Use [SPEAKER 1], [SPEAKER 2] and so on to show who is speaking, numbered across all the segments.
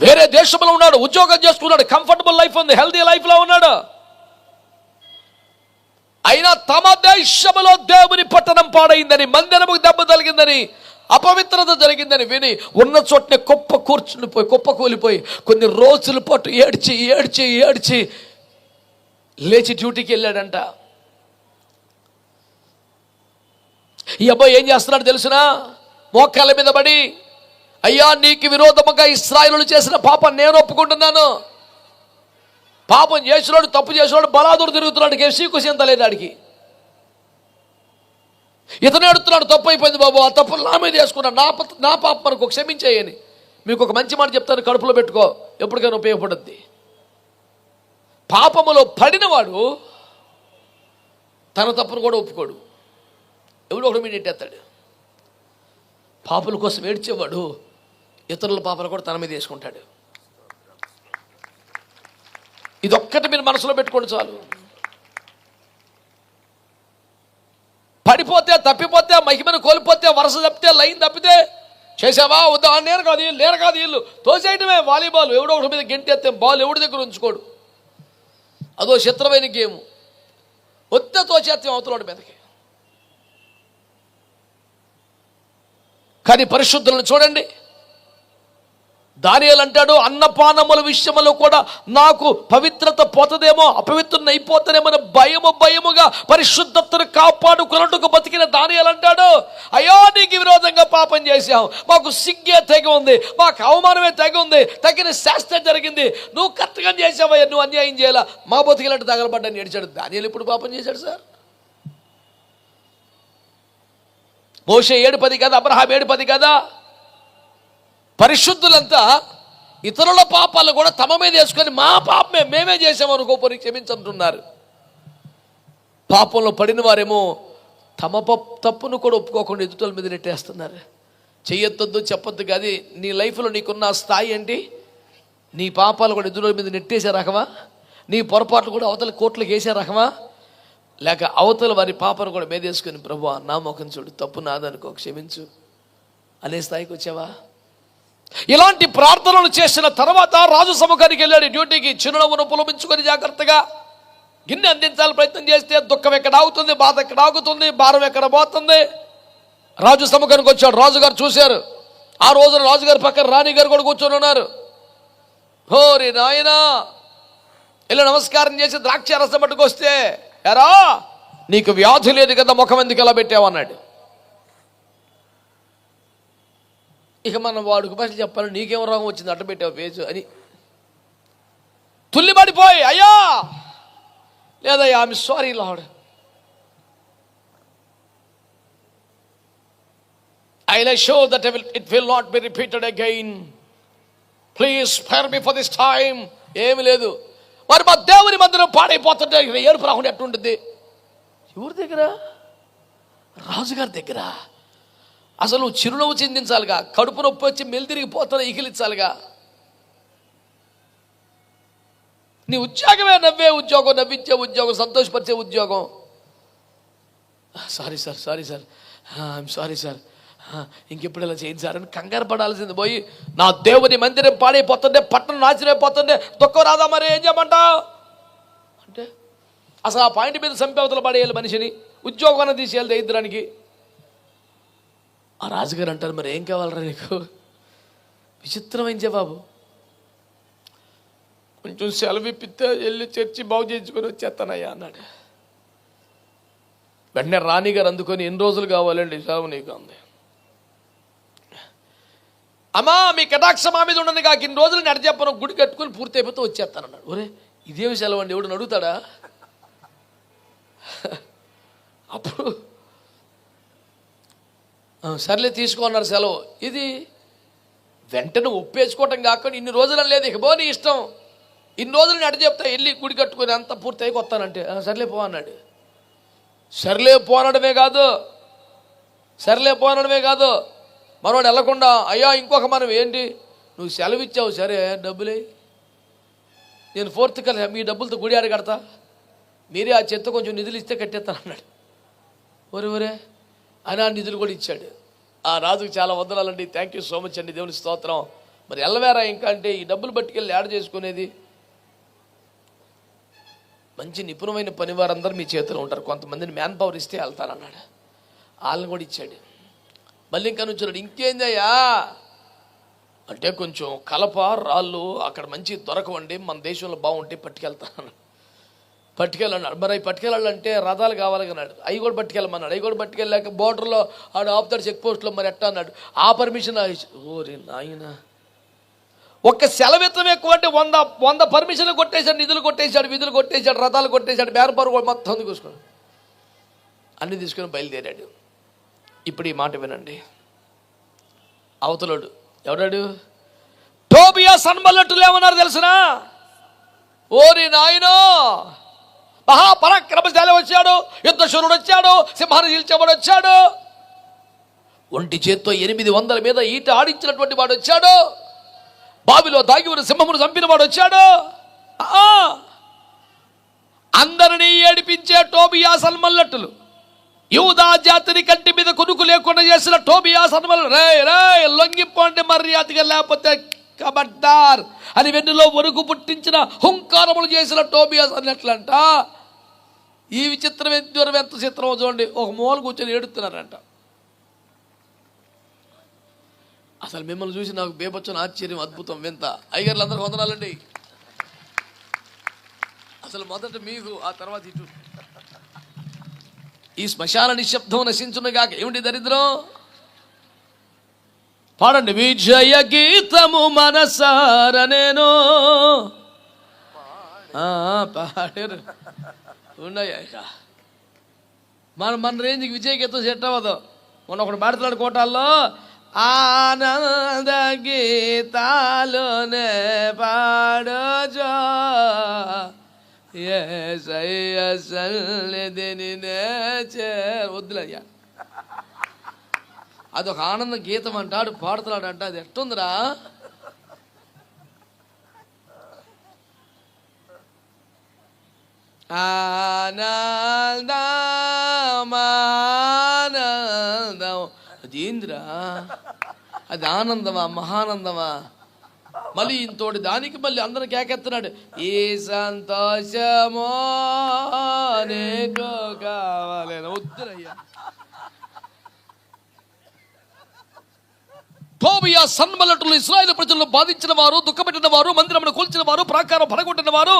[SPEAKER 1] వేరే దేశంలో ఉన్నాడు ఉద్యోగం చేసుకున్నాడు కంఫర్టబుల్ లైఫ్ ఉంది హెల్దీ లైఫ్లో ఉన్నాడు. అయినా తమ దేశంలో దేవుని పట్టణం పాడైందని మందిరముకు దెబ్బ తగిలిందని అపవిత్రత జరిగిందని విని ఉన్న చోటనే కుప్ప కూర్చుని పోయి కుప్ప కూలిపోయి కొన్ని రోజుల పాటు ఏడ్చి ఏడ్చి ఏడ్చి లేచి డ్యూటీకి వెళ్ళాడంట. ఈ అబ్బాయి ఏం చేస్తున్నాడు తెలుసునా? మోకాళ్ళ మీద పడి అయ్యా నీకు విరోధముగా ఇస్రాయలు చేసిన పాపం నేను ఒప్పుకుంటున్నాను. పాపం చేసినాడు తప్పు చేసినాడు బలాదురు తిరుగుతున్నాడు కేసీ కుసింత లేదు ఆడికి. ఇతను ఎడుతున్నాడు తప్పు అయిపోయింది బాబు ఆ తప్పు నా మీద వేసుకున్నాడు నా నా పాప మనకు క్షమించేయని. మీకు ఒక మంచి మాట చెప్తాను కడుపులో పెట్టుకో ఎప్పటికైనా ఉపయోగపడుద్ది. పాపములో పడినవాడు తన తప్పును కూడా ఒప్పుకోడు. ఎవడో ఒకడు మీద ఎట్టేస్తాడు పాపల కోసం ఏడ్చేవాడు ఇతరుల పాపలు కూడా తన మీద వేసుకుంటాడు. ఇదొక్కటి మీరు మనసులో పెట్టుకోండి చాలు. పడిపోతే తప్పిపోతే మహిమను కోల్పోతే వరుస తప్పితే లైన్ తప్పితే చేసావా? వద్దా? నేను కాదు వీళ్ళు నేను కాదు వీళ్ళు. తోసేయటమే వాలీబాల్. ఎవడో ఒకటి మీద గెంటేస్తే బాల్ ఎవడి దగ్గర ఉంచుకోడు. అదో చిత్రమైన గేమ్. వస్తే తోచేత్తం అవతలోడి మీదకి కానీ పరిశుద్ధులను చూడండి. దానియాలు అంటాడు అన్నపానముల విషయంలో కూడా నాకు పవిత్రత పోతదేమో అపవిత్రన అయిపోతానేమో భయము భయముగా పరిశుద్ధతను కాపాడుకున్నట్టుకు బతికిన దానియాలు అంటాడు. అయ్యో నీకు విరోధంగా పాపం చేశావు. మాకు సిగ్గే తెగ ఉంది. మాకు అవమానమే తెగ ఉంది. తగిన శాస్త్రం జరిగింది. నువ్వు కరెక్ట్గా చేసావయ్యా నువ్వు అన్యాయం చేయాలా? మా బతికినట్టు తగలబడ్డాను ఏడిచాడు. దానియాలు ఇప్పుడు పాపం చేశాడు సార్? మోషే ఏడు పది కదా? అబ్రహాం ఏడు పది కదా? పరిశుద్ధులంతా ఇతరుల పాపాలు కూడా తమ మీద వేసుకొని మా పాపమే మేమే చేసామనుకో పోనీ క్షమించంటున్నారు. పాపంలో పడిన వారేమో తమ తప్పును కూడా ఒప్పుకోకుండా ఎదుటల మీద నెట్టేస్తున్నారు. చెయ్యొద్దు చెప్పొద్దు కాదు నీ లైఫ్లో నీకున్న స్థాయి ఏంటి? నీ పాపాలు కూడా ఎదురుల మీద నెట్టేసే రకమా? నీ పొరపాట్లు కూడా అవతల కోట్లకు వేసే రకమా? లేక అవతల వారి పాపను కూడా మేదేసుకొని ప్రభు నా ముఖం చూడు తప్పు నాదనుకో క్షమించు. అనే స్థాయికి వచ్చావా? ఇలాంటి ప్రార్థనలు చేసిన తర్వాత రాజు సముఖానికి వెళ్ళాడు. డ్యూటీకి చిరునవ్వును పులమించుకొని జాగ్రత్తగా గిన్నె అందించాలని ప్రయత్నం చేస్తే దుఃఖం ఎక్కడ ఆగుతుంది బాధ ఎక్కడ ఆగుతుంది భారం ఎక్కడ పోతుంది? రాజు సముఖానికి వచ్చాడు. రాజుగారు చూశారు. ఆ రోజున రాజుగారి పక్కన రాణిగారు కూడా కూర్చొని ఉన్నారు. హోరి నాయనా ఇలా నమస్కారం చేసి ద్రాక్ష రసం పట్టుకొస్తే ఎరా నీకు వ్యాధి లేదు కదా ముఖం ఎందుకు ఎలా పెట్టావు అన్నాడు ఇక మనం వాడికి భాష చెప్పాలి నీకేం రోగం వచ్చింది అట్ట పెట్టావు పేజు అని. తుల్లిపడిపోయి అయ్యా! లేదయ్యా I'm sorry lord I lie show that it will not be repeated again please spare me for this time ఏమి లేదు. మరి మా దేవుని మందిరం పాడైపోతుంటే ఏడుపు రాకుండా ఎట్టుంటుంది? ఎవరి దగ్గర? రాజుగారి దగ్గర. అసలు చిరునవ్వు చిందించాలిగా? కడుపు నొప్పి వచ్చి మెలితిరిగిపోతున్నా ఇగిలించాలిగా నీ ఉద్యోగమే నవ్వే ఉద్యోగం నవ్వించే ఉద్యోగం సంతోషపరిచే ఉద్యోగం. Sorry sir sorry sir. I'm sorry. Sir ఇంకెప్పుడు ఇలా చేయండి సార్ అని కంగారు పడాల్సింది. పోయి నా దేవుని మందిరం పాడైపోతుండే పట్టణం నాశనం దుఃఖం రాదా మరి? ఏం చేయమంటా అంటే అసలు ఆ పాయింట్ మీద సంపేవతలు పడేయాలి మనిషిని. ఉద్యోగాన్ని తీసేయాలి దరిద్రానికి. ఆ రాజుగారు అంటారు మరి ఏం కావాలరా నీకు? విచిత్రమైన జవాబు. కొంచెం సెలవు ఇప్పితే వెళ్ళి చర్చి బాగు చేయించుకొని వచ్చేస్తానయ్యా అన్నాడు. వెంటనే రాణిగారు అందుకొని ఎన్ని రోజులు కావాలండి? సెలవు నీకు అంది. అమ్మా మీ కటాక్ష మా మీద ఉండని కాక ఇన్ని రోజులు నడిచెప్పను గుడి కట్టుకొని పూర్తి అయిపోతే వచ్చేస్తానన్నాడు. ఒరే ఇదేమి సెలవు అండి? ఎవడు అడుగుతాడా అప్పుడు సర్లే తీసుకో అన్నారు సెలవు. ఇది వెంటనే ఒప్పేసుకోవటం కాకుండా ఇన్ని రోజులు లేదు. ఇక పో ఇష్టం. ఇన్ని రోజులు నడి చెప్తా వెళ్ళి గుడి కట్టుకొని అంత పూర్తి అయిపోతానంటే సర్లే పో అన్నాడు. సర్లే పోనడమే కాదు. సర్లే పోనడమే కాదు. మనవాడు వెళ్ళకుండా అయ్యా ఇంకొక మనం ఏంటి? నువ్వు సెలవు ఇచ్చావు. సరే డబ్బులే. నేను ఫోర్త్ కలిసి మీ డబ్బులతో గుడి ఆడ కడతా. మీరే ఆ చెత్త కొంచెం నిధులు ఇస్తే కట్టేస్తాను అన్నాడు ఒరే ఒరే. ఆయన నిధులు కూడా ఇచ్చాడు. ఆ రాజుకు చాలా వందనాలండి. థ్యాంక్ యూ సో మచ్ అండి. దేవుని స్తోత్రం. మరి ఎల్లవేరా ఇంకా అంటే ఈ డబ్బులు పట్టుకెళ్ళి యాడ్ చేసుకునేది మంచి నిపుణమైన పని వారందరూ మీ చేతిలో ఉంటారు. కొంతమందిని మ్యాన్ పవర్ ఇస్తే వెళ్తారన్నాడు వాళ్ళని కూడా ఇచ్చాడు. మళ్ళీ ఇంకా నుంచున్నాడు. ఇంకేందయ్యా అంటే కొంచెం కలప రాళ్ళు అక్కడ మంచి దొరకవండి. మన దేశంలో బాగుంటే పట్టుకెళ్తాను పట్టుకెళ్ళన్నాడు. మరి అవి పట్టుకెళ్ళాలంటే రథాలు కావాలి అన్నాడు. అవి కూడా పట్టుకెళ్ళమన్నాడు. అవి కూడా పట్టుకెళ్ళాక బోర్డర్లో ఆడు ఆపుతాడు చెక్ పోస్ట్లో మరి ఎట్టా అన్నాడు. ఆ పర్మిషన్ ఓరి నాయన. ఒక్క సెలవిత్తం ఎక్కువ అంటే వంద వంద పర్మిషన్లు కొట్టేశాడు నిధులు కొట్టేశాడు విధులు కొట్టేశాడు రథాలు కొట్టేశాడు బేరపరు కూడా మొత్తం తీసుకున్నాడు అన్ని తీసుకుని బయలుదేరాడు. ఇప్పుడు ఈ మాట వినండి. అవతలోడు ఎవడాడు టోబియా సన్మల్లట్టులు ఏమన్నారు తెలుసునా? ఓరి నాయనో! మహాపరాక్రమశాలి వచ్చాడు యుద్ధశూరుడు వచ్చాడు సింహాన్ని నిలిచేవాడు వచ్చాడు. ఒంటి చేత్తో ఎనిమిది వందల మీద ఈట ఆడించినటువంటి వాడు వచ్చాడు. బావిలో దాగి ఉన్న సింహమును చంపిన వాడు వచ్చాడు. అందరినీ ఏడిపించే టోబియా సల్మల్లట్టులు యూదా జాతిని కంటి మీద కొనుకు లేకుండా చేసిన టోబియా సన్మల్ రే రే లొంగిపోండి మర్యాదగా లేకపోతే కబడ్డార్ అని వెన్నులో వరుకు పుట్టించిన హుంకారములు చేసిన టోబియాస్ అన్నట్లంట. ఈ విచిత్రం ఎంత ఎంత చిత్రమో చూడండి. ఒక మూల కూర్చొని ఏడుతున్నారంట అసలు మిమ్మల్ని చూసి నాకు బేబచ్చని ఆశ్చర్యం అద్భుతం వింత. అయ్యగారులు అందరూ వందనాలండి. అసలు మొదట మీకు ఆ తర్వాత ఇటు. ఈ శ్మశాన నిశ్శబ్దం నశించునుగాక ఏమిటి దరిద్రం? పాడండి. విజయ గీతము మనసార నేను. ఆ, పాడారు. ఉన్నాయా? మన మన రేంజ్కి విజయ గీతం సెట్ అవ్వదు. మొన్న ఒకడు పాడుతున్నాడు కోటాల్లో ఆనంద గీతాలోనే పాడజో. ఏసయ్య సన్నిధిని నేచే వద్దులయ్యా అదొక ఆనంద గీతం అంటాడు పాడుతున్నాడు అంట అది ఎట్టుందిరా? ఆనందమానందం. అది అది ఆనందమా మహానందమా? మళ్ళీ ఇంతోటి దానికి మళ్ళీ అందరూ కేకెత్తున్నాడు. ఈ సంతోషమో నీకు కావాలి. వద్దురయ్యా. టోబియా సన్మలటులు ఇస్రాయేల్ ప్రజలను బాధించిన వారు దుఃఖపెట్టిన వారు మందిరమును కూల్చిన వారు ప్రాకారం పడగొట్టిన వారు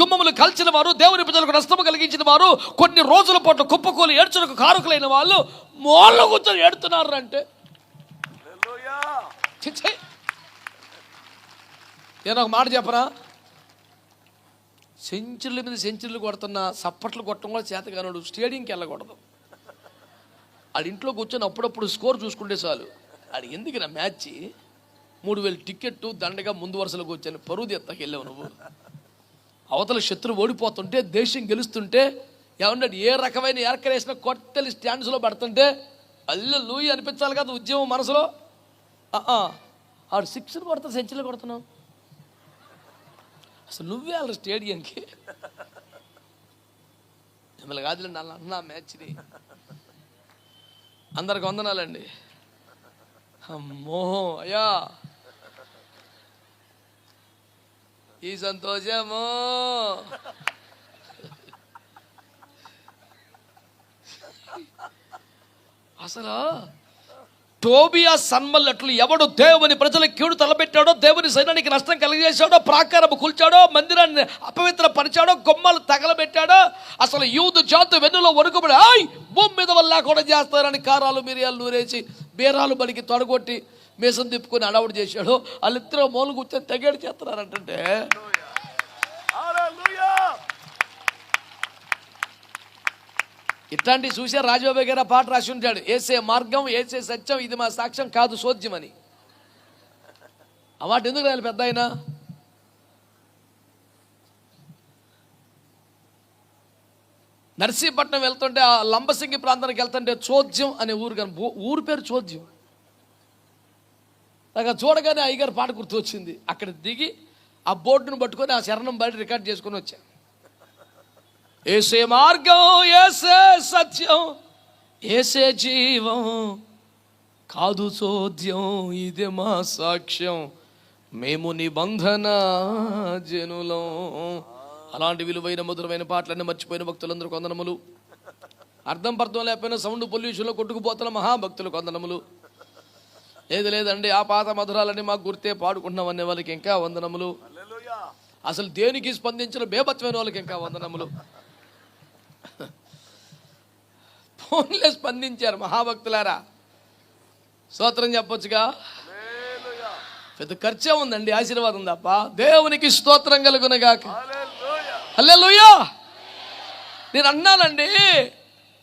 [SPEAKER 1] గుమ్మములు కాల్చిన వారు దేవుని ప్రజలకు నష్టము కలిగించిన వారు కొన్ని రోజుల పాటు కుప్పకూలి ఏడ్చులకు కారుకులైన వాళ్ళు మోళ్ళ కూర్చొని ఏడుతున్నారు అంటే. నేను ఒక మాట చెప్పరా సెంచరీల మీద సెంచరీలు కొడుతున్న సప్పట్లు కొట్టడం కూడా చేతగానోడు స్టేడియంకి వెళ్ళకూడదు. ఆడి ఇంట్లో కూర్చొని అప్పుడప్పుడు స్కోర్ చూసుకుంటే చాలు. అది ఎందుకు నా మ్యాచ్? మూడు వేలు టికెట్ దండగా ముందు వరుసలో వచ్చాను. పరువు ఎత్తకి వెళ్ళావు నువ్వు. అవతల శత్రువు ఓడిపోతుంటే దేశం గెలుస్తుంటే ఏమన్నాడు ఏ రకమైన ఏర్కరేసిన కొట్టలి స్టాండ్స్లో పడుతుంటే అల్లె లూయి అనిపించాలి కదా ఉద్యమం మనసులో. ఆడు సిక్స్లు కొడతా సెంచరీలు కొడుతున్నావు. అసలు నువ్వే వాళ్ళ స్టేడియంకి. మిమ్మల్ని కాదులే అలా అన్నా మ్యాచ్ని. అందరికి వందనాలండి. అమ్మో అయ్యా. ఈ సంతోషము. అసలు టోబియా సన్మల్లట్లు ఎవడు దేవుని ప్రజలకు కీడు తలపెట్టాడో దేవుని సైన్యానికి నష్టం కలిగజేశాడో ప్రాకారము కూల్చాడో మందిరాన్ని అపవిత్ర పరిచాడో కొమ్మలు తగలబెట్టాడో అసలు యూదు జాతు వెన్నులో వణుకుబడి ఆయ్ భూమి మీద వల్ల కూడా చేస్తారని కారాలు మిరియాలు నూరేసి బీరాలు బలికి తొడగొట్టి మీసం తిప్పుకొని అడవుడు చేశాడు. వాళ్ళిద్దరూ మూలు కూర్చొని తెగేడు చేస్తున్నారంటే ఇట్లాంటి చూసే రాజబాబు గారు పాట రాసి ఉంటాడు. ఏసే మార్గం ఏసే సత్యం ఇది మా సాక్ష్యం కాదు సోద్యం అని ఆ మాట ఎందుకు రాయాలి పెద్ద అయినా నర్సీపట్నం వెళ్తుంటే ఆ లంబసింగి ప్రాంతానికి వెళ్తుంటే చోద్యం అనే ఊరు కానీ ఊరు పేరు చోద్యం. నాకు చూడగానే అయ్యగారు పాట గుర్తు వచ్చింది అక్కడ దిగి ఆ బోర్డును పట్టుకొని ఆ శరణం బయట రికార్డ్ చేసుకొని వచ్చాను ఏసే మార్గం ఏసే సత్యం ఏసే జీవం కాదు చోద్యం ఇది మా సాక్ష్యం. మేము నిబంధన జనులం. అలాంటి విలువైన మధురమైన పాటలన్నీ మర్చిపోయిన భక్తులందరూ కొందనములు. అర్థం పర్థం లేకపోయినా సౌండ్ పొల్యూషన్లో కొట్టుకుపోతున్న మహాభక్తులు కొందనములు. లేదు లేదండి ఆ పాత మధురాలని మాకు గుర్తే పాడుకుంటున్నాం అనే వాళ్ళకి ఇంకా వందనములు. అసలు దేనికి స్పందించిన బేభత్వమైన వాళ్ళకి ఇంకా వందనములు. ఫోన్లే స్పందించారు మహాభక్తులారా. స్తోత్రం చెప్పొచ్చుగా? పెద్ద ఖర్చే ఉందండి ఆశీర్వాదం తప్ప. దేవునికి స్తోత్రం కలుగునగాక. హల్లెలూయా. నేను అన్నానండి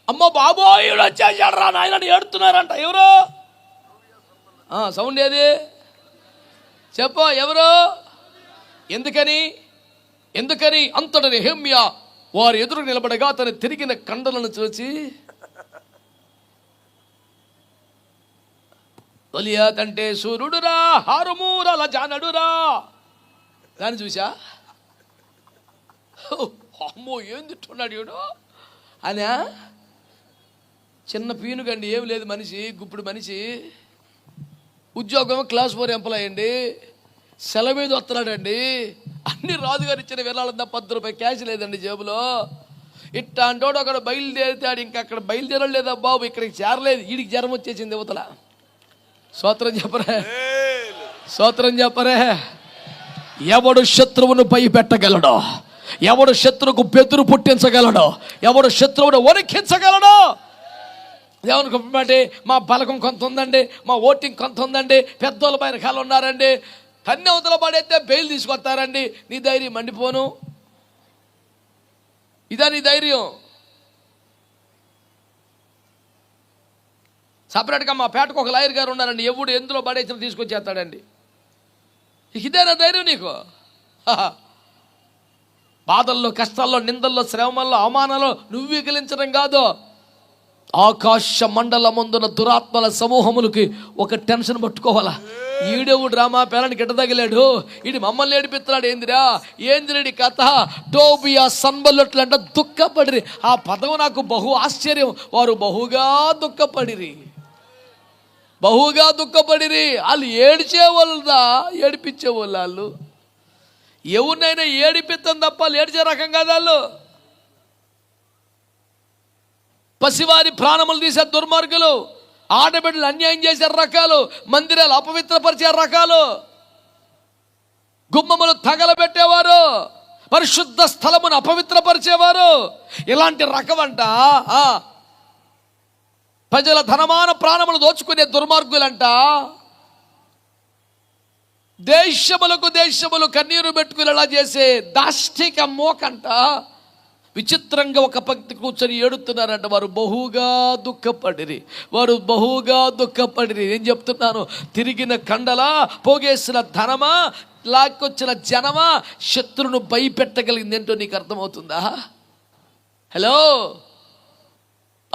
[SPEAKER 1] అమ్మ బాబోయ్ వచ్చేసాడు రా నాయన ఏడుతున్నారంట ఎవరు? ఆ, సౌండ్ ఏది? చెప్పు ఎవరు? ఎందుకని? ఎందుకని? అంతటని హెమ్య వారు ఎదురు నిలబడగా తను తిరిగిన కండలను చూచి తొలియాతంటే సూర్యుడురా హారుమూరల జానడురా. దాన్ని చూసా అమ్మో ఏం తిట్టున్నాడు ఈడు? అనా? చిన్న పీనుగండి ఏం లేదు మనిషి గుప్పుడు మనిషి. ఉద్యోగం క్లాస్ ఫోర్ ఎంప్లాయ్ అండి. సెలవు మీద వస్తున్నాడండి. అన్ని రాజుగారు ఇచ్చిన వెళ్ళాలన్నా పది రూపాయలు క్యాష్ లేదండి జేబులో. ఇట్టా అంటోడు అక్కడ బయలుదేరితాడు ఇంకా అక్కడ బయలుదేరలేదా బాబు? ఇక్కడికి చేరలేదు. వీడికి జ్వరం వచ్చేసింది యువతల. స్తోత్రం చెప్పరే. స్తోత్రం చెప్పరే. ఎవడు శత్రువును పై పెట్టగలడో ఎవడు శత్రువుకు బెదురు పుట్టించగలడో? ఎవడు శత్రువును వణికించగలడో? దేవుని మా బలకం కొంత ఉందండి మా ఓటింగ్ కొంత ఉందండి పెద్దోళ్ళ పైన కాలు ఉన్నారండి అన్ని అవతల పడైతే బెయిల్ తీసుకొస్తారండి. నీ ధైర్యం మండిపోను. ఇదా నీ ధైర్యం. సపరేట్గా మా పేటకు ఒక లాయర్ గారు ఉన్నారండి ఎవడు ఎందులో పడేసిన తీసుకొచ్చేస్తాడండి. ఇదేనా ధైర్యం నీకు. హహ. బాధల్లో కష్టాల్లో నిందల్లో శ్రమల్లో అవమానాల్లో నువ్వు వికలించడం కాదు. ఆకాశ మండలమందున దురాత్మల సమూహములకి ఒక టెన్షన్ పట్టుకోవాలా? ఈడెవు డ్రామా పేరానికి ఎట్ట తగిలాడు? ఇది మమ్మల్ని ఏడిపిస్తున్నాడు ఏందిరా? ఏందిరేడి కథ? టోబియా సన్బల్లొట్లు అంటే దుఃఖపడిరి. ఆ పదం నాకు బహు ఆశ్చర్యం. వారు బహుగా దుఃఖపడిరి. బహుగా దుఃఖపడిరి. వాళ్ళు ఏడిచే వాళ్ళదా ఏడిపించే వాళ్ళు వాళ్ళు. ఎవరినైనా ఏడిపిత్తం తప్ప ఏడిచే రకం కాదు వాళ్ళు. పసివారి ప్రాణములు తీసే దుర్మార్గులు ఆడబిడ్డలు అన్యాయం చేసే రకాలు మందిరాలు అపవిత్రపరిచే రకాలు. గుమ్మములు తగలబెట్టేవారు పరిశుద్ధ స్థలమును అపవిత్రపరిచేవారు. ఇలాంటి రకమంట ప్రజల ధనమాన ప్రాణములు దోచుకునే దుర్మార్గులంట. దేశములకు దేశములు కన్నీరు పెట్టుకునేలా చేసే దాష్టిక మోకంట విచిత్రంగా ఒక భక్తి కూర్చొని ఏడుతున్నారంట. వారు బహుగా దుఃఖపడిరి. వారు బహుగా దుఃఖపడిరి. నేను చెప్తున్నాను తిరిగిన కండలా పోగేసిన ధనమా లాక్కొచ్చిన జనమా శత్రువును భయపెట్టగలిగింది ఏంటో నీకు అర్థమవుతుందా? హలో?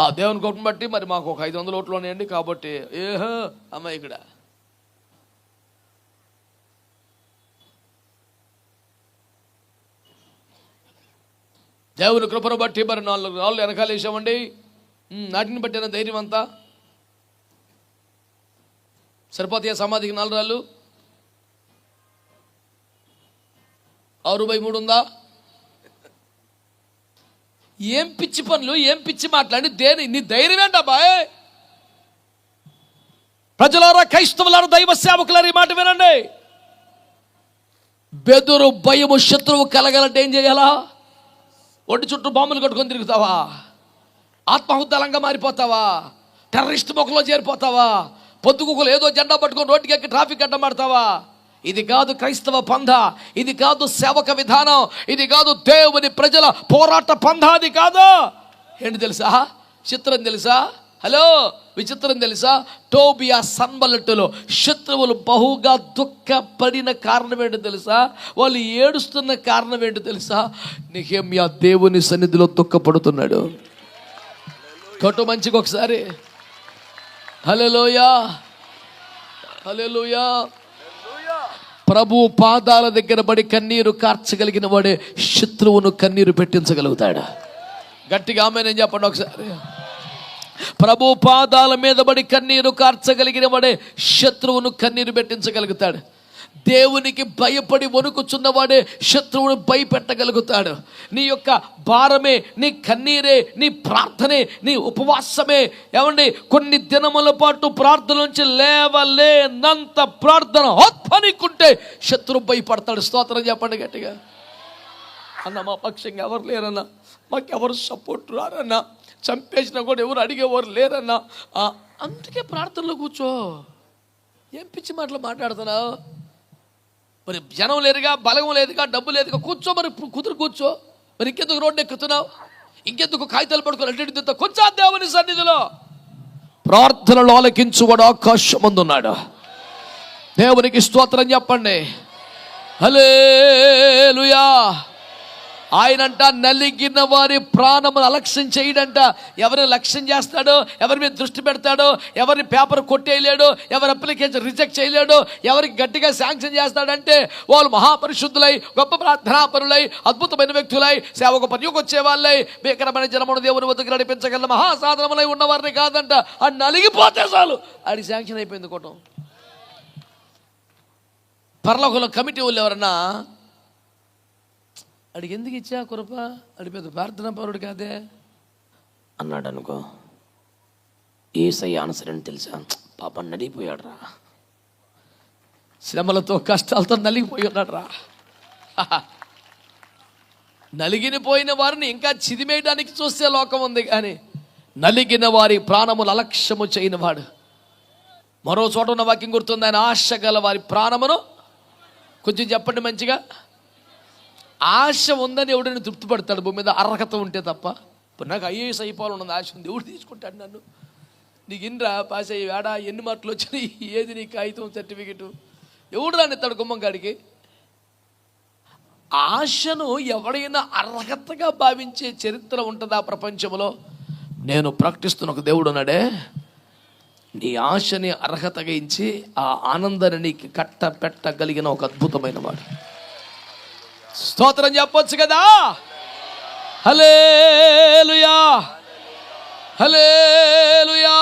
[SPEAKER 1] ఆ దేవుని కోపం బట్టి మరి మాకు ఒక ఐదు వందల ఓట్లు ఉన్నాయండి కాబట్టి ఏహో అమ్మాయి ఇక్కడ. దేవుని కృపను బట్టి మరి నాలుగు రాళ్ళు వెనకాల వేసామండి. ఉమ్, నాటిని బట్టిన ధైర్యం అంతా. సరిపోతాయా సమాధికి నాలుగు రాళ్ళు? ఆరు బై మూడు ఉందా? ఏం పిచ్చి పనులు ఏం పిచ్చి మాట్లాడి దేని నీ ధైర్యం ఏంటబ్బాయ్ ప్రజలారా క్రైస్తవులారా దైవ సేవకులారా ఈ మాట వినండి. బెదురు భయము శత్రువు కలగాలంటే ఏం చేయాలా? ఒంటి చుట్టూ బాంబులు కట్టుకొని తిరుగుతావా? ఆత్మహుద్దలంగా మారిపోతావా? టెర్రరిస్ట్ మొక్కలో చేరిపోతావా? పొద్దుగుకులు ఏదో జెండా పట్టుకొని రోడ్డుకి ఎక్కి ట్రాఫిక్ అడ్డమాడతావా ఇది కాదు క్రైస్తవ పంధ ఇది కాదు సేవక విధానం ఇది కాదు దేవుని ప్రజల పోరాట పంధ అది కాదు. ఏంటి తెలుసా? చిత్రం తెలుసా? హలో విచిత్రం తెలుసా? టోబియా సంబలట్టులో శత్రువులు బహుగా దుఃఖపడిన కారణం ఏంటో తెలుసా? వాళ్ళు ఏడుస్తున్న కారణం ఏంటో తెలుసా? నిహేమ్యా దేవుని సన్నిధిలో దుఃఖపడుతున్నాడు. కొట్టు మంచిగా ఒకసారి. హలోయా హలోయా ప్రభు పాదాల దగ్గర పడి కన్నీరు కార్చగలిగిన వాడే శత్రువును కన్నీరు పెట్టించగలుగుతాడు. గట్టిగా ఆమె నేను చెప్పండి ఒకసారి. ప్రభు పాదాల మీద పడి కన్నీరు కార్చగలిగిన వాడే శత్రువును కన్నీరు పెట్టించగలుగుతాడు. దేవునికి భయపడి వణుకుచున్నవాడే శత్రువును భయపెట్టగలుగుతాడు. నీ యొక్క భారమే నీ కన్నీరే నీ ప్రార్థనే నీ ఉపవాసమే. ఏమండి? కొన్ని దినముల పాటు ప్రార్థన నుంచి లేవలేనంత ప్రార్థన ఆత్మనికుంటే శత్రువు భయపడతాడు. స్తోత్రం చెప్పండి గట్టిగా. అన్న మా పక్షంగా ఎవరు లేరన్నా? మాకెవరు సపోర్ట్ రారన్నా? చంపేసినా కూడా ఎవరు అడిగేవారు లేరన్నా? అందుకే ప్రార్థనలో కూర్చో. ఏం పిచ్చి మాటలు మాట్లాడుతున్నావు? మరి జనం లేదుగా బలగం లేదుగా డబ్బు లేదుగా కూర్చో మరి కుదురు కూర్చో. మరి ఇంకెందుకు రోడ్డు ఎక్కుతున్నావు? ఇంకెందుకు కాగితాలు పడుకొని అడ్డు కూర్చో దేవుని సన్నిధిలో. ప్రార్థనలు ఆలకించువాడు ఆకాశమందున్నాడు దేవునికి స్తోత్రం చెప్పండి. హలేలుయా ఆయనంట నలిగిన వారి ప్రాణమును అలక్ష్యం చేయడంట. ఎవరిని లక్ష్యం చేస్తాడో ఎవరి మీద దృష్టి పెడతాడో ఎవరిని పేపర్ కొట్టేయలేడు ఎవరి అప్లికేషన్ రిజెక్ట్ చేయలేడు ఎవరికి గట్టిగా శాంక్షన్ చేస్తాడంటే వాళ్ళు మహాపరిశుద్ధులై గొప్ప ప్రార్థనాపరులై అద్భుతమైన వ్యక్తులై సేవకు పనికి వచ్చే వాళ్ళై భీకరమైన జనమును దేవుని వద్దకు నడిపించగల మహాసాధనములై ఉన్నవారిని కాదంట. ఆ నలిగిపోతే చాలు. అది శాంక్షన్ అయిపోయింది కోటం. పర్లోకంలో కమిటీ వాళ్ళు ఎవరన్నా అడిగి ఎందుకు ఇచ్చా కురప అడి పెద్ద ప్రార్థన పరుడు కాదే అన్నాడు అనుకో ఏసై ఆన్సర్ అని తెలుసా? పాప నలిగిపోయాడు రా శ్రమలతో కష్టాలతో నలిగిపోయి ఉన్నాడు రా నలిగిన పోయిన వారిని ఇంకా చిదిమేయడానికి చూస్తే లోకం ఉంది కానీ నలిగిన వారి ప్రాణములు అలక్ష్యము చేయని వాడు మరో చోట ఉన్న వాక్యం గుర్తుంది? ఆయన ఆశ గల వారి ప్రాణమును? కొంచెం చెప్పండి మంచిగా. ఆశ ఉందని ఎవడైనా తృప్తిపడతాడు? భూమి మీద అర్హత ఉంటే తప్ప? ఇప్పుడు నాకు ఐఏఎస్ అయిపోవాలన్నది ఆశ ఉంది. ఎవడు తీసుకుంటాడు నన్ను? నీకు ఇన్రా పాస్ అయ్యి వేడా ఎన్ని మార్కులు వచ్చినాయి ఏది నీ కాగితం సర్టిఫికెట్? ఎవడు రానిస్తాడు గుమ్మం కాడికి? ఆశను ఎవడైనా అర్హతగా భావించే చరిత్ర ఉంటుందా ప్రపంచంలో? నేను ప్రకటిస్తున్న ఒక దేవుడు ఉన్నాడే. నీ ఆశని అర్హతగా ఇచ్చి ఆ ఆనందాన్ని నీకు కట్ట పెట్టగలిగిన ఒక అద్భుతమైన వాడు. స్తోత్రం చెప్పొచ్చు కదా? హలేలుయా హలేలుయా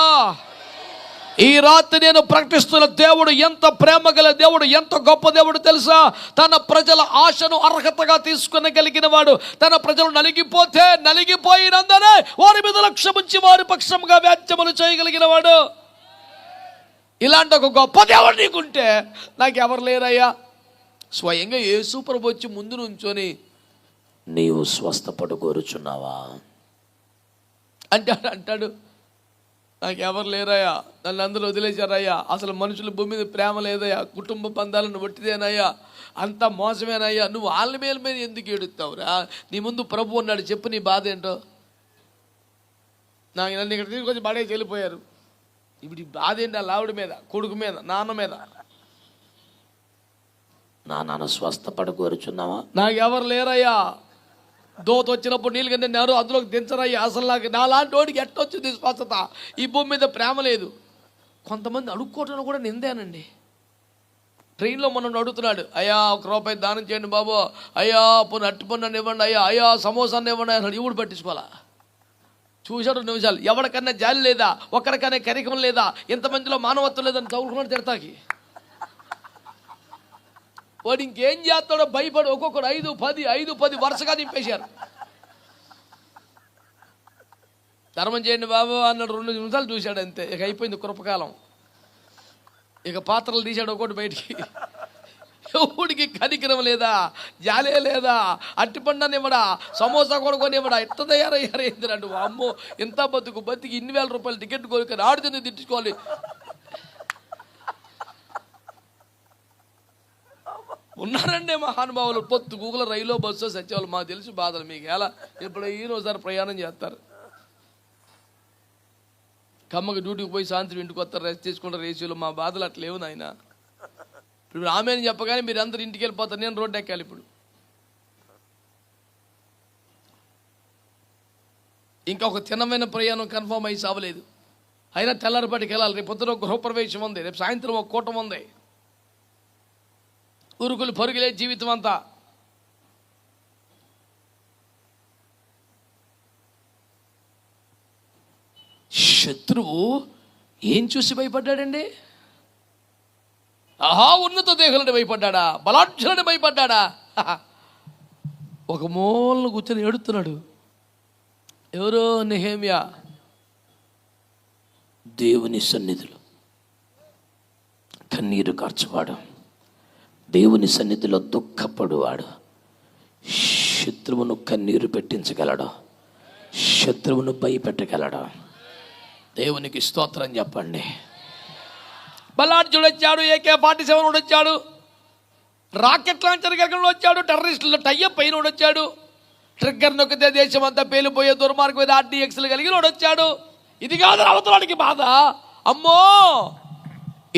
[SPEAKER 1] ఈ రాత్రి నేను ప్రకటిస్తున్న దేవుడు ఎంత ప్రేమ గల దేవుడు ఎంత గొప్ప దేవుడు తెలుసా? తన ప్రజల ఆశను అర్హతగా తీసుకునగలిగిన వాడు తన ప్రజలు నలిగిపోతే నలిగిపోయినందనే వారి మీద లక్ష్యముంచి వారి పక్షంగా వ్యాధ్యములు చేయగలిగిన వాడు ఇలాంటి ఒక గొప్ప దేవుడు నీకుంటే నాకు ఎవరు లేరయ్యా? స్వయంగా యేసు ప్రభు వచ్చి ముందు నుంచొని నీవు స్వస్థపడు కోరుచున్నావా అంటాడు అంటాడు. నాకు ఎవరు లేరయ్యా? నన్ను అందరూ వదిలేశారయ్యా. అసలు మనుషుల భూమి మీద ప్రేమ లేదయ్యా. కుటుంబ బంధాలను ఒట్టిదేనయ్యా. అంత మోసమేనయ్యా. నువ్వు వాళ్ళ మేల మీద ఎందుకు ఏడుస్తావురా? నీ ముందు ప్రభు ఉన్నాడు. చెప్పు నీ బాధ ఏంటో. నాకు నన్ను ఇక్కడ తీసుకొచ్చి బాడే వెళ్ళిపోయారు. ఇప్పుడు ఈ బాధ ఏంటి? ఆ లావుడి మీద కొడుకు మీద నాన్న మీద. నా నాన్న స్వస్థపడ కోరుచున్నావా? నాకు ఎవరు లేరయ్యా? దోత వచ్చినప్పుడు నీళ్ళు కింద నేరు అందులోకి దించరయ్యా. అసలు నాకు నాలాంటి వాడికి ఎట్టొచ్చింది స్వస్థత? ఈ భూమి మీద ప్రేమ లేదు. కొంతమంది అడుక్కోవటం కూడా నిందేనండి. ట్రైన్లో మనం అడుగుతున్నాడు అయ్యా ఒక రూపాయి దానం చేయండి బాబు. అయ్యా పోనీ అట్టి పన్ను ఇవ్వండి. అయ్యా అయ్యా సమోసాన్ని ఇవ్వండి. అన్నాడు. ఇవుడు పట్టించుకోవాలా? చూశాడు నిమిషాలు. ఎవరికన్నా జాలి లేదా? ఒక్కరికన్నా కరికం లేదా? ఇంతమందిలో మానవత్వం లేదని చదువుకున్నాడు తిడతాకి. వాడు ఇంకేం చేస్తాడో భయపడి ఒక్కొక్కడు ఐదు పది ఐదు పది వరుసగా నింపేశారు ధర్మం చేయండి బాబు అన్నాడు రెండు నిమిషాలు చూశాడు అంతే. ఇక అయిపోయింది కృపకాలం. ఇక పాత్రలు తీశాడు ఒకటి బయటికి. ఎవడికి కనికరం లేదా? జాలే లేదా? అట్టిపండని ఇవ్వడా సమోసా కూడా ఇవ్వడా ఎంత తయారయ్యారు ఏంటంటే అమ్మో ఇంత బతుకు? బతికి ఇన్ని వేల రూపాయలు టికెట్ కొనుక్కొని ఆడితే తిట్టుకోవాలి ఉన్నారండి మహానుభావులు. పొత్తు గూగుల రైలు బస్సు సత్యవాళ్ళు. మాకు తెలిసి బాధలు మీకు. ఎలా? ఇప్పుడు ఈ రోజు ప్రయాణం చేస్తారు. కమ్మకి డ్యూటీకి పోయి సాయంత్రం ఇంటికి వస్తారు రెస్ట్ తీసుకుంటారు రేసీలు మా బాధలు అట్లా లేవు నాయన. ఇప్పుడు ఆమె అని చెప్పగానే మీరు అందరు ఇంటికి వెళ్ళిపోతారు. నేను రోడ్డు ఎక్కాలి ఇప్పుడు. ఇంకా ఒక తిన్నమైన ప్రయాణం కన్ఫర్మ్ అయ్యి సావలేదు. అయినా తెల్లారిపాటికి వెళ్ళాలి. రేపు పొద్దున ఒక గృహప్రవేశం ఉంది. రేపు సాయంత్రం ఒక కూటం ఉంది. ఉరుకులు పరుగులే జీవితం అంతా శత్రువు ఏం చూసి భయపడ్డాడండి? ఆహా ఉన్నత దేహులను భయపడ్డాడా? బలాఢ్యులని భయపడ్డాడా? ఒక మూలను కూర్చొని ఏడుతున్నాడు. ఎవరో నెహేమియా? దేవుని సన్నిధులు కన్నీరు కార్చువాడు. దేవుని సన్నిధిలో దుఃఖపడువాడు. శత్రువును కన్నీరు పెట్టించగలడు. శత్రువును భయపెట్టగలడు. దేవునికి స్తోత్రం చెప్పండి. బలార్జుడు వచ్చాడు ఏకే ఫార్టీ సెవెన్ వచ్చాడు. రాకెట్ లాంచర్ గగనంలో వచ్చాడు టెర్రరిస్టులు టయ్యప్ పైన వచ్చాడు. ట్రిగ్గర్ నొక్కితే దేశం అంతా పేలిపోయే దుర్మార్గం మీద ఆర్డీఎక్స్లు కలిగిన వచ్చాడు. ఇది కాదు అవతలానికి బాధ. అమ్మో!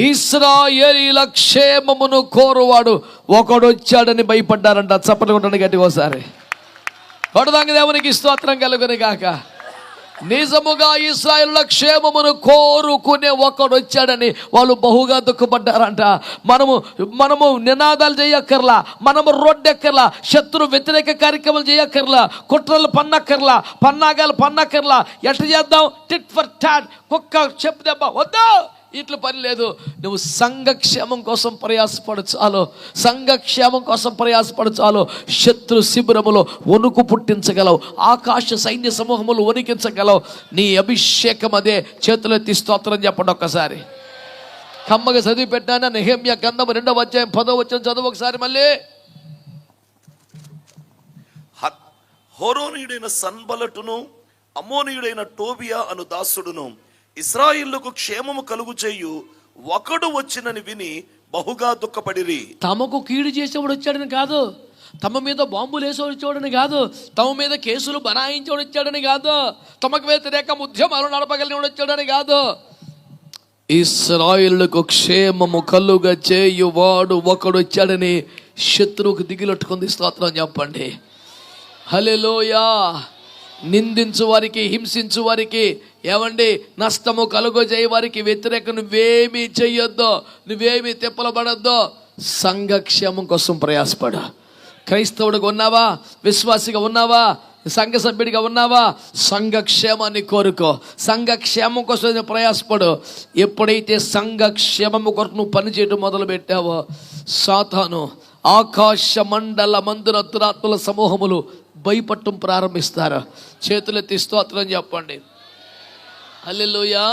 [SPEAKER 1] ఇస్రాయేలీల క్షేమమును కోరువాడు ఒకడు వచ్చాడని భయపడ్డారంట. చప్పట్లు కొట్టండి గట్టిగా ఒకసారి. కొడదాంగ దేవునికి స్తోత్రం కలుగుని కాక నిజముగా ఇస్రాయేళ్ళ క్షేమమును కోరుకునే ఒకడు వచ్చాడని వాళ్ళు బహుగా దుఃఖపడ్డారంట. మనము మనము నినాదాలు చేయక్కర్లా మనము రోడ్డెక్కర్లా శత్రు వ్యతిరేక కార్యక్రమాలు చేయక్కర్లా కుట్రలు పన్నక్కర్లా పన్నాగాలు పన్నక్కర్లా ఎట్లా చేద్దాం? టిట్ ఫర్ టాట్ కుక్క చెప్పు దెబ్బ. వద్దా! ఇట్లు పని లేదు. నువ్వు సంఘక్షేమం కోసం ప్రయాసపడు చాలు. సంఘక్షేమం కోసం ప్రయాసపడు చాలు. శత్రు శిబిరములో వణుకు పుట్టించగలవు. ఆకాశ సైన్య సమూహములు వణికించగలవు. నీ అభిషేకం అదే. చేతులెత్తి స్తోత్రం చెప్పండి ఒక్కసారి. కమ్మగా చదివి పెట్టాను? నెహమ్య గంధం రెండవ అధ్యాయం పదో వచ్చిన చదువు ఒకసారి మళ్ళీ.
[SPEAKER 2] హోరోనీయుడైన సన్బలటును అమోనీయుడైన టోబియా అను దాసుడును ఇస్రాయిల్లకు క్షేమము కలుగు చేయు. ఒకడు వచ్చినని విని బహుగా దుఃఖపడిరి.
[SPEAKER 1] తమకు కీడు చేసేవాడు వచ్చాడని కాదు. తమ మీద బాంబులు వేసేవాడు వచ్చాడని కాదు. తమ మీద కేసులు బనాయించేవాడు వచ్చాడని కాదు. తమకు వ్యతిరేక ఉద్యమాలు నడపగలిగినవాడు వచ్చాడని కాదు. ఇస్రాయిల్కు క్షేమము కలుగా చేయువాడు ఒకడు వచ్చాడని శత్రువుకు దిగిలట్టుకుంది స్తోత్రం చెప్పండి. హలెలోయా నిందించు వారికి హింసించు వారికి ఏమండి నష్టము కలుగజేయ వారికి వ్యతిరేక నువ్వేమీ చెయ్యొద్దు నువ్వేమీ తిప్పలబడొద్దు. సంఘక్షేమం కోసం ప్రయాసపడు. క్రైస్తవుడిగా ఉన్నావా? విశ్వాసిగా ఉన్నావా? సంఘ సభ్యుడిగా ఉన్నావా? సంఘక్షేమాన్ని కోరుకో. సంఘక్షేమం కోసం ప్రయాసపడు. ఎప్పుడైతే సంఘక్షేమము కొరకు నువ్వు పనిచేయడం మొదలు పెట్టావో సాతాను ఆకాశ మండల మందుల దురాత్మల సమూహములు భయపట్టం ప్రారంభిస్తారు. చేతులెత్తి స్తోత్రం చెప్పండి. హల్లెలూయా